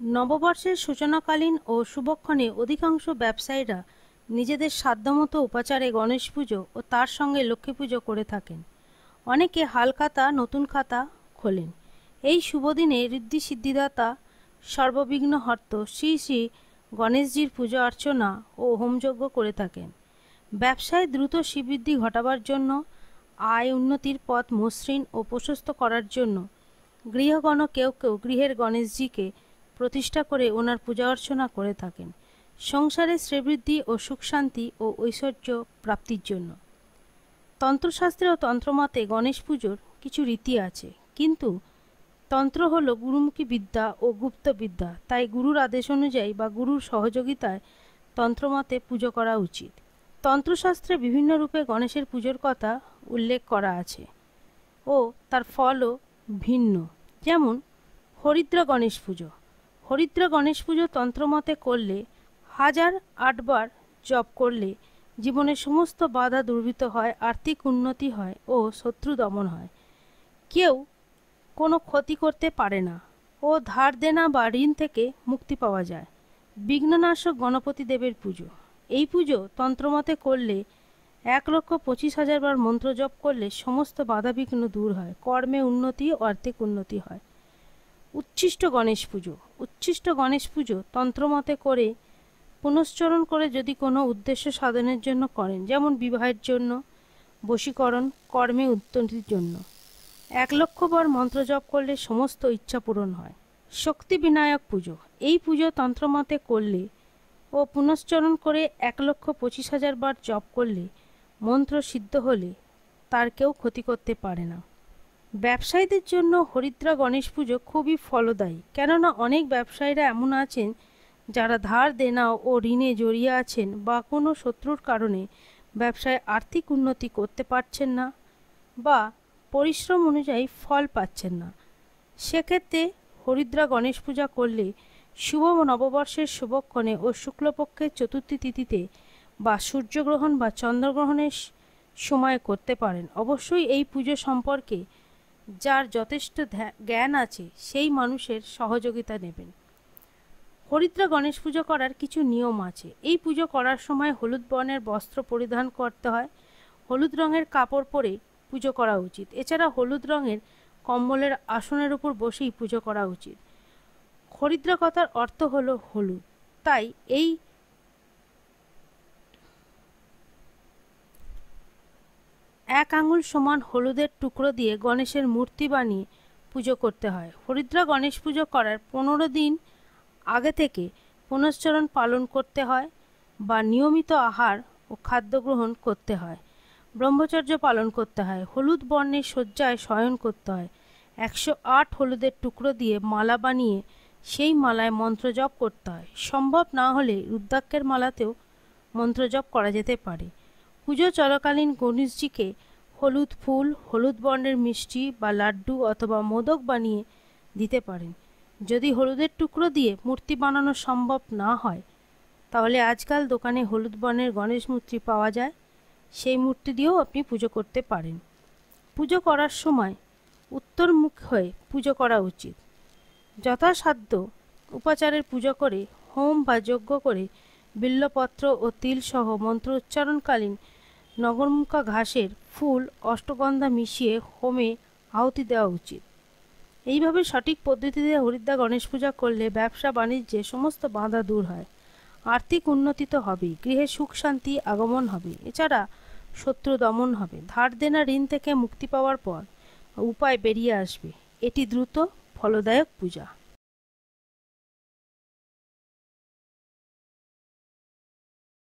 নববর্ষের সূচনাকালীন ও শুভক্ষণে অধিকাংশ ব্যবসায়ীরা নিজেদের সাধ্যমতো উপাচারে গণেশ পুজো ও তার সঙ্গে লক্ষ্মী পুজো করে থাকেন। অনেকে হালখাতা নতুন খাতা খোলেন। এই শুভ দিনে ঋদ্ধি সিদ্ধিদাতা, সর্ববিঘ্ন হর্ত শ্রী শ্রী গণেশজির পূজা অর্চনা ও হোমযজ্ঞ করে থাকেন। ব্যবসায় দ্রুত শ্রীবৃদ্ধি ঘটাবার জন্য, আয় উন্নতির পথ মসৃণ ও প্রশস্ত করার জন্য গৃহগণ কেউ কেউ গৃহের গণেশজিকে প্রতিষ্ঠা করে ওনার পূজা অর্চনা করে থাকেন। সংসারে শ্রীবৃদ্ধি ও সুখ শান্তি ও ঐশ্বর্য প্রাপ্তির জন্য। তন্ত্রশাস্ত্রে ও তন্ত্রমতে গণেশ পুজোর কিছু রীতি আছে। কিন্তু তন্ত্র হল গুরুমুখী বিদ্যা ও গুপ্ত বিদ্যা। তাই গুরুর আদেশ অনুযায়ী বা গুরুর সহযোগিতায় তন্ত্রমতে পুজো করা উচিত। তন্ত্রশাস্ত্রে বিভিন্ন রূপে গণেশের পুজোর কথা উল্লেখ করা আছে ও তার ফলও ভিন্ন। যেমন, হরিদ্র গণেশ পুজো। হরিদ্র গণেশ পুজো তন্ত্রমতে করলে, হাজার আটবার জপ করলে জীবনের সমস্ত বাধা দুর্বৃত হয়, আর্থিক উন্নতি হয় ও শত্রু দমন হয়। কেউ কোনো ক্ষতি করতে পারে না ও ধার দেনা বা ঋণ থেকে মুক্তি পাওয়া যায়। বিঘ্ননাশক গণপতি দেবের পুজো। এই পুজো তন্ত্রমতে করলে এক লক্ষ পঁচিশ হাজার বার মন্ত্র জপ করলে সমস্ত বাধাবিঘ্ন দূর হয়, কর্মে উন্নতি ও আর্থিক উন্নতি হয়। উচ্ছিষ্ট গণেশ পুজো। উচ্ছিষ্ট গণেশ পুজো তন্ত্রমতে করে পুনশ্চরণ করে যদি কোনো উদ্দেশ্য সাধনের জন্য করেন, যেমন বিবাহের জন্য, বশীকরণ, কর্মে উন্নতির জন্য। এক লক্ষ বার মন্ত্র জপ করলে সমস্ত ইচ্ছা পূরণ হয়। শক্তি বিনায়ক পুজো। এই পুজো তন্ত্রমতে করলে ও পুনশ্চরণ করে এক লক্ষ পঁচিশ হাজার বার জপ করলে মন্ত্র সিদ্ধ হলে তার কেউ ক্ষতি করতে পারে না। ব্যবসায়ীদের জন্য হরিদ্রা গণেশ পুজো খুবই ফলদায়ী। কেননা অনেক ব্যবসায়ীরা এমন আছেন, যারা ধার দেনা ও ঋণে জড়িয়ে আছেন বা কোনো শত্রুর কারণে ব্যবসায় আর্থিক উন্নতি করতে পারছেন না বা পরিশ্রম অনুযায়ী ফল পাচ্ছেন না। সেক্ষেত্রে হরিদ্রা গণেশ পূজা করলে শুভ নববর্ষের শুভক্ষণে ও শুক্লপক্ষের চতুর্থী তিথিতে বা সূর্যগ্রহণ বা চন্দ্রগ্রহণের সময় করতে পারেন। অবশ্যই এই পুজো সম্পর্কে যার যথেষ্ট জ্ঞান আছে, সেই মানুষের সহযোগিতা নেবেন। হরিদ্রা গণেশ পুজো করার কিছু নিয়ম আছে। এই পুজো করার সময় হলুদ বর্ণের বস্ত্র পরিধান করতে হয়। হলুদ রঙের কাপড় পরে পুজো করা উচিত। এছাড়া হলুদ রঙের কম্বলের আসনের উপর বসেই পুজো করা উচিত। হরিদ্রা কথার অর্থ হলো হলুদ। তাই এই এক আঙুল সমান হলুদের টুকরো দিয়ে গণেশের মূর্তি বানিয়ে পুজো করতে হয়। হরিদ্রা গণেশ পুজো করার পনেরো দিন আগে থেকে পুনশ্চরণ পালন করতে হয় বা নিয়মিত আহার ও খাদ্য গ্রহণ করতে হয়। ব্রহ্মচর্য পালন করতে হয়। হলুদ বর্ণের শয্যায় শয়ন করতে হয়। একশো আট হলুদের টুকরো দিয়ে মালা বানিয়ে সেই মালায় মন্ত্র জপ করতে হয়। সম্ভব না হলে রুদ্রাক্ষের মালাতেও মন্ত্র জপ করা যেতে পারে। পুজো চলাকালীন গণেশজিকে হলুদ ফুল, হলুদ বর্ণের মিষ্টি বা লাড্ডু অথবা মোদক বানিয়ে দিতে পারেন। যদি হলুদের টুকরো দিয়ে মূর্তি বানানো সম্ভব না হয়, তাহলে আজকাল দোকানে হলুদ বর্ণের গণেশ মূর্তি পাওয়া যায়। সেই মূর্তি দিয়েও আপনি পুজো করতে পারেন। পুজো করার সময় উত্তরমুখ হয়ে পুজো করা উচিত। যথাসাধ্য উপাচারের পুজো করে, হোম বা যজ্ঞ করে বিল্লপত্র ও তিলসহ মন্ত্র উচ্চারণকালীন নগরমুখা ঘাসের ফুল অষ্টগন্ধা মিশিয়ে হোমে আহুতি দেওয়া উচিত। এইভাবে সঠিক পদ্ধতিতে হরিদ্রা গণেশ পূজা করলে ব্যবসা, বাণিজ্যে সমস্ত বাধা দূর হয়। আর্থিক উন্নতি তো হবেই, গৃহে সুখ শান্তি আগমন হবে। এছাড়া শত্রু দমন হবে। ধার দেনা ঋণ থেকে মুক্তি পাওয়ার পর উপায় বেরিয়ে আসবে। এটি দ্রুত ফলদায়ক পূজা।